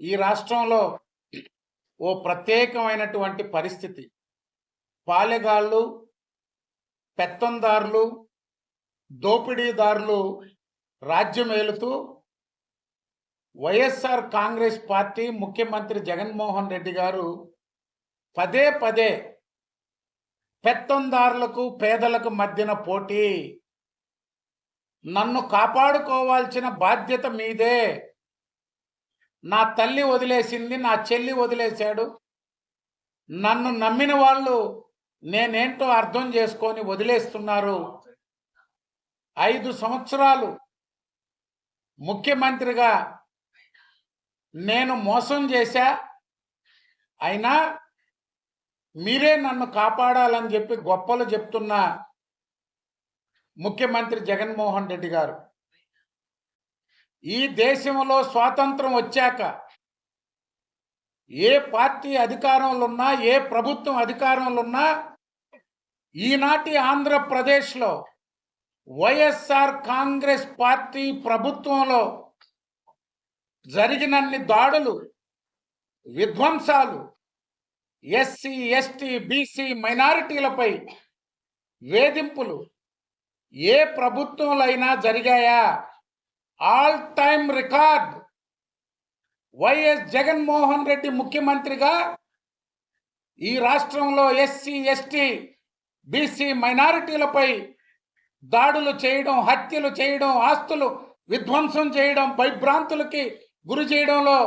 ఈ రాష్ట్రంలో ఓ ప్రత్యేకమైనటువంటి పరిస్థితి. పాలెగాళ్ళు పెత్తందారులు దోపిడీదారులు రాజ్యమేలుతూ వైఎస్ఆర్ కాంగ్రెస్ పార్టీ ముఖ్యమంత్రి జగన్మోహన్ రెడ్డి గారు పదే పదే పెత్తందారులకు పేదలకు మధ్యన పోటీ. నన్ను కాపాడుకోవాల్సిన బాధ్యత మీదే. నా తల్లి వదిలేసింది నా చెల్లి వదిలేశాడు. నన్ను నమ్మిన వాళ్ళు నేనేంటో అర్థం చేసుకొని వదిలేస్తున్నారు. ఐదు సంవత్సరాలు ముఖ్యమంత్రిగా నేను మోసం చేశా. అయినా మీరే నన్ను కాపాడాలని చెప్పి గొప్పలు చెప్తున్న ముఖ్యమంత్రి జగన్మోహన్ రెడ్డి గారు. ఈ దేశంలో స్వాతంత్రం వచ్చాక ఏ పార్టీ అధికారంలో ఉన్నా ఏ ప్రభుత్వం అధికారంలో ఉన్నా ఈనాటి ఆంధ్రప్రదేశ్లో వైఎస్ఆర్ కాంగ్రెస్ పార్టీ ప్రభుత్వంలో జరిగినన్ని దాడులు విధ్వంసాలు ఎస్సీ ఎస్టీ బీసీ మైనారిటీలపై వేధింపులు ఏ ప్రభుత్వంలో అయినా జరిగాయా? All time record. YS Jaganmohan Reddy ముఖ్యమంత్రిగా ఈ రాష్ట్రంలో ఎస్సీ ఎస్టీ బీసీ మైనారిటీలపై దాడులు చేయడం హత్యలు చేయడం ఆస్తులు విధ్వంసం చేయడం భయభ్రాంతులకి గురి చేయడంలో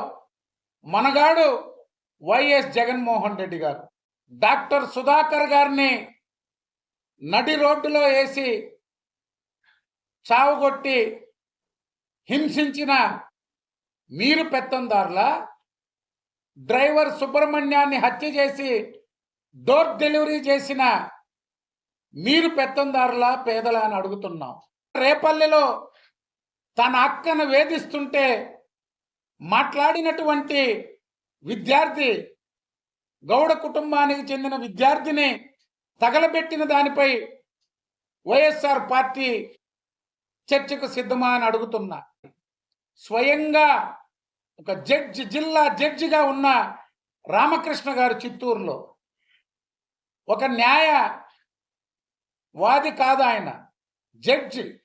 మనగాడు వైఎస్ జగన్మోహన్ రెడ్డి గారు. డాక్టర్ సుధాకర్ గారిని నడి రోడ్డులో వేసి చావుగొట్టి హింసించిన మీరు పెత్తందారుల? డ్రైవర్ సుబ్రహ్మణ్యాన్ని హత్య చేసి డోర్ డెలివరీ చేసిన మీరు పెత్తందారులా పేదల అని అడుగుతున్నాం. రేపల్లెలో తన అక్కను వేధిస్తుంటే మాట్లాడినటువంటి విద్యార్థి గౌడ కుటుంబానికి చెందిన విద్యార్థిని తగలబెట్టిన దానిపై వైఎస్ఆర్ పార్టీ చర్చకు సిద్ధమా అని అడుగుతున్నా. స్వయంగా ఒక జడ్జి జిల్లా జడ్జిగా ఉన్న రామకృష్ణ గారు చిత్తూరులో. ఒక న్యాయ వాది కాదు ఆయన జడ్జి.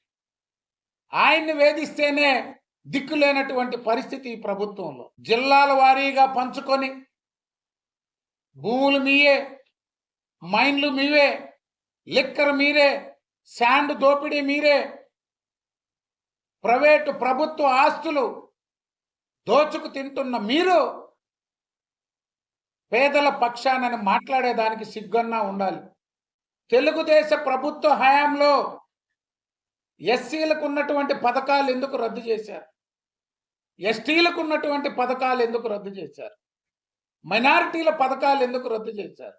ఆయన్ని వేధిస్తేనే దిక్కు లేనటువంటి పరిస్థితి ఈ ప్రభుత్వంలో. జిల్లాల వారీగా పంచుకొని భూములు మీయే మైన్లు మీవే లిక్కర్ మీరే శాండ్ దోపిడీ మీరే ప్రైవేటు ప్రభుత్వ ఆస్తులు దోచుకు తింటున్న మీరు పేదల పక్షానని మాట్లాడేదానికి సిగ్గన్నా ఉండాలి. తెలుగుదేశ ప్రభుత్వ హయాంలో ఎస్సీలకు ఉన్నటువంటి పథకాలు ఎందుకు రద్దు చేశారు? ఎస్టీలకు ఉన్నటువంటి పథకాలు ఎందుకు రద్దు చేశారు? మైనారిటీల పథకాలు ఎందుకు రద్దు చేశారు?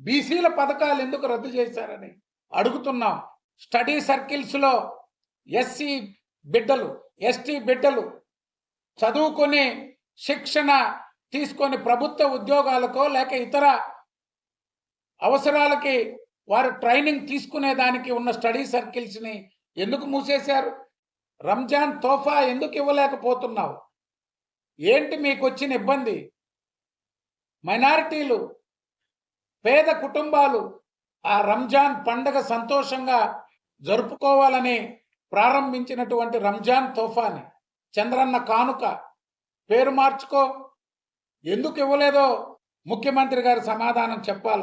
బీసీల పథకాలు ఎందుకు రద్దు చేశారని అడుగుతున్నాం. స్టడీ సర్కిల్స్లో ఎస్సీ బిడ్డలు ఎస్టీ బిడ్డలు చదువుకొని శిక్షణ తీసుకొని ప్రభుత్వ ఉద్యోగాలకో లేక ఇతర అవసరాలకి వారు ట్రైనింగ్ తీసుకునేదానికి ఉన్న స్టడీ సర్కిల్స్ని ఎందుకు మూసేశారు? రంజాన్ తోఫా ఎందుకు ఇవ్వలేకపోతున్నావు? ఏంటి మీకు వచ్చిన ఇబ్బంది? మైనారిటీలు పేద కుటుంబాలు ఆ రంజాన్ పండగ సంతోషంగా జరుపుకోవాలని ప్రారంభించినటువంటి రంజాన్ తోఫాని చంద్రన్న కానుక పేరు మార్చుకో. ఎందుకు ఇవ్వలేదో ముఖ్యమంత్రి గారు సమాధానం చెప్పాల.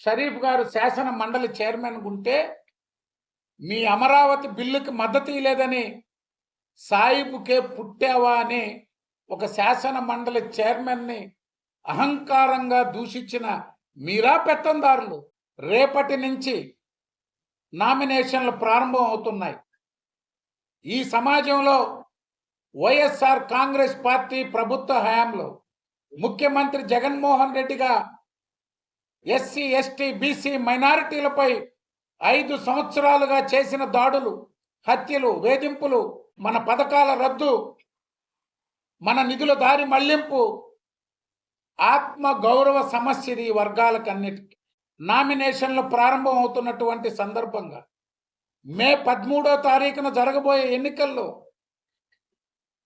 షరీఫ్ గారు శాసన మండలి చైర్మన్ ఉంటే మీ అమరావతి బిల్లుకి మద్దతు లేదని సాయిబుకే పుట్టావా అని ఒక శాసన మండలి చైర్మన్ని అహంకారంగా దూషించిన మీరా పెత్తందారులు రేపటి నుంచి నామినేషన్లు ప్రారంభం అవుతున్నాయి. ఈ సమాజంలో వైఎస్ఆర్ కాంగ్రెస్ పార్టీ ప్రభుత్వ హయాంలో ముఖ్యమంత్రి జగన్మోహన్ రెడ్డిగా ఎస్సీ ఎస్టీ బీసీ మైనారిటీలపై ఐదు సంవత్సరాలుగా చేసిన దాడులు హత్యలు వేధింపులు మన పథకాల రద్దు మన నిధుల దారి మళ్ళింపు ఆత్మ గౌరవ సమస్య ఇది ఈ వర్గాలకన్నిటికీ. నామినేషన్లు ప్రారంభం అవుతున్నటువంటి సందర్భంగా మే పదమూడో తారీఖున జరగబోయే ఎన్నికల్లో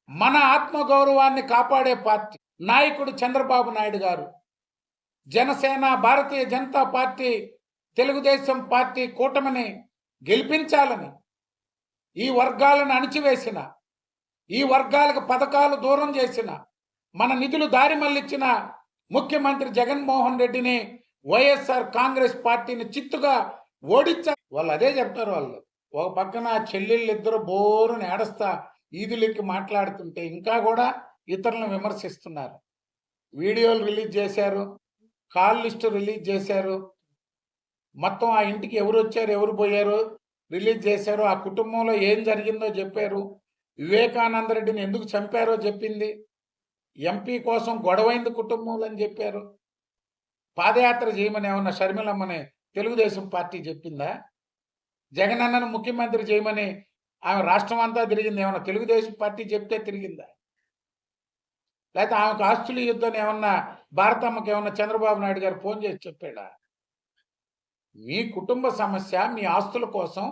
మన ఆత్మగౌరవాన్ని కాపాడే పార్టీ నాయకుడు చంద్రబాబు నాయుడు గారు జనసేన భారతీయ జనతా పార్టీ తెలుగుదేశం పార్టీ కూటమిని గెలిపించాలని ఈ వర్గాలను అణిచివేసిన ఈ వర్గాలకు పథకాలు దూరం చేసిన మన నిధులు దారి మళ్ళిచ్చిన ముఖ్యమంత్రి జగన్మోహన్ రెడ్డిని వైఎస్ఆర్ కాంగ్రెస్ పార్టీని చిత్తుగా ఓడించారు వాళ్ళు అదే చెప్తారు వాళ్ళు. ఒక పక్కన చెల్లెళ్ళు ఇద్దరు బోరుని ఏడస్తా ఈదులెక్కి మాట్లాడుతుంటే ఇంకా కూడా ఇతరులను విమర్శిస్తున్నారు. వీడియోలు రిలీజ్ చేశారు కాల్ లిస్ట్ రిలీజ్ చేశారు. మొత్తం ఆ ఇంటికి ఎవరు వచ్చారు ఎవరు పోయారు రిలీజ్ చేశారు ఆ కుటుంబంలో ఏం జరిగిందో చెప్పారు. వివేకానంద రెడ్డిని ఎందుకు చంపారో చెప్పింది. ఎంపీ కోసం గొడవైంది కుటుంబంలో అని చెప్పారు. పాదయాత్ర చేయమని ఏమన్నా షర్మిలమ్మని తెలుగుదేశం పార్టీ చెప్పిందా? జగనన్నను ముఖ్యమంత్రి చేయమని ఆమె రాష్ట్రం అంతా తిరిగింది. ఏమన్నా తెలుగుదేశం పార్టీ చెప్తే తిరిగిందా? లేకపోతే ఆమెకు ఆస్తులు యుద్ధం ఏమన్నా భారతమ్మకి ఏమన్నా చంద్రబాబు నాయుడు గారు ఫోన్ చేసి చెప్పాడా? మీ కుటుంబ సమస్య మీ ఆస్తుల కోసం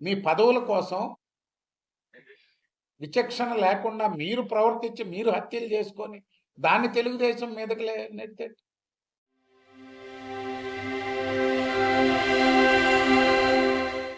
మీ పదవుల కోసం విచక్షణ లేకుండా మీరు ప్రవర్తించి మీరు హత్యలు చేసుకొని దాన్ని తెలుగుదేశం మీదకి లే-